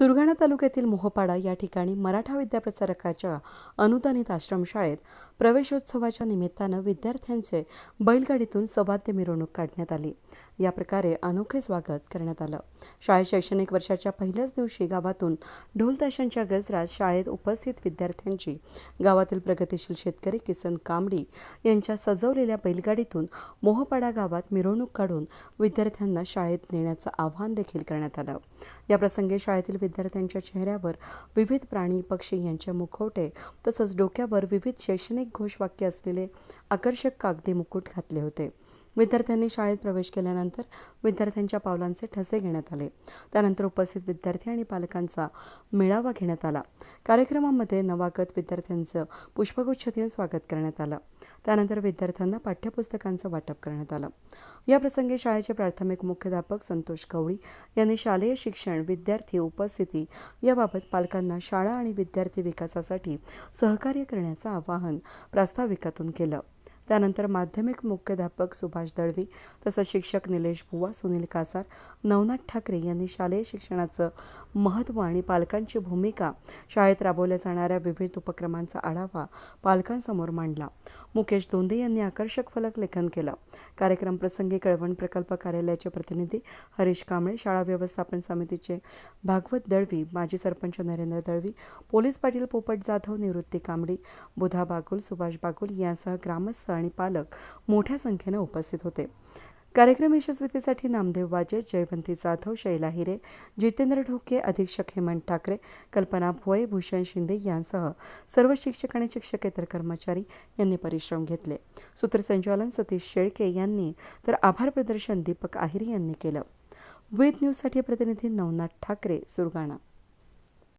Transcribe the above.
सुरगाणा तालुक्यातील मोहपाडा या ठिकाणी मराठा विद्याप्रसारकाच्या अनुदानित आश्रमशाळेत प्रवेशोत्सवाच्या निमित्तानं विद्यार्थ्यांचे बैलगाडीतून सवाद्य मिरवणूक काढण्यात आली. या प्रकारे अनोखे स्वागत करण्यात आलं. शाळेत शैक्षणिक वर्षाच्या पहिल्याच दिवशी गावातून ढोलताशांच्या गजरात शाळेत उपस्थित विद्यार्थ्यांची गावातील प्रगतीशील शेतकरी किसन कांबडी यांच्या सजवलेल्या बैलगाडीतून मोहपाडा गावात मिरवणूक काढून विद्यार्थ्यांना शाळेत नेण्याचं आवाहन देखील करण्यात आलं. याप्रसंगी शाळेतील विद्यार्थ्यांच्या चेहऱ्यावर विविध प्राणी पक्षी यांचे मुखवटे तसंच डोक्यावर विविध शैक्षणिक घोषवाक्य असलेले आकर्षक कागदी मुकुट घातले होते. विद्यार्थ्यांनी शाळेत प्रवेश केल्यानंतर विद्यार्थ्यांच्या पावलांचे ठसे घेण्यात आले. त्यानंतर उपस्थित विद्यार्थी आणि पालकांचा मेळावा घेण्यात आला. कार्यक्रमामध्ये नवागत विद्यार्थ्यांचं पुष्पगुच्छ देऊन स्वागत करण्यात आलं. त्यानंतर विद्यार्थ्यांना पाठ्यपुस्तकांचं वाटप करण्यात आलं. या प्रसंगी शाळेचे प्राथमिक मुख्याध्यापक संतोष कवळी यांनी शालेय शिक्षण विद्यार्थी उपस्थिती याबाबत पालकांना शाळा आणि विद्यार्थी विकासासाठी सहकार्य करण्याचं आवाहन प्रास्ताविकातून केलं. त्यानंतर माध्यमिक मुख्याध्यापक सुभाष दळवी तसंच शिक्षक निलेश बुवा सुनील कासार नवनाथ ठाकरे यांनी शालेय शिक्षणाचं महत्त्व आणि पालकांची भूमिका शाळेत राबवल्या जाणाऱ्या विविध उपक्रमांचा आढावा पालकांसमोर मांडला. मुकेश दोंदे यांनी आकर्षक फलक लेखन केलं. कार्यक्रम प्रसंगी कळवण प्रकल्प कार्यालयाचे प्रतिनिधी हरीश कांबळे शाळा व्यवस्थापन समितीचे भागवत दळवी माजी सरपंच नरेंद्र दळवी पोलीस पाटील पोपट जाधव निवृत्ती कांबडी बुधा बागुल सुभाष बागुल यांसह ग्रामस्थ आणि पालक मोठ्या संख्येनं उपस्थित होते. कार्यक्रम यशस्वीतेसाठी नामदेव वाजे जयवंती जाधव शैला हिरे जितेंद्र ढोके अधीक्षक हेमंत ठाकरे कल्पना भोये भूषण शिंदे यांसह सर्व शिक्षक आणि शिक्षकेतर कर्मचारी यांनी परिश्रम घेतले. सूत्रसंचालन सतीश शेळके यांनी तर आभार प्रदर्शन दीपक आहिरे यांनी केलं. वेद न्यूजसाठी प्रतिनिधी नवनाथ ठाकरे सुरगाणा.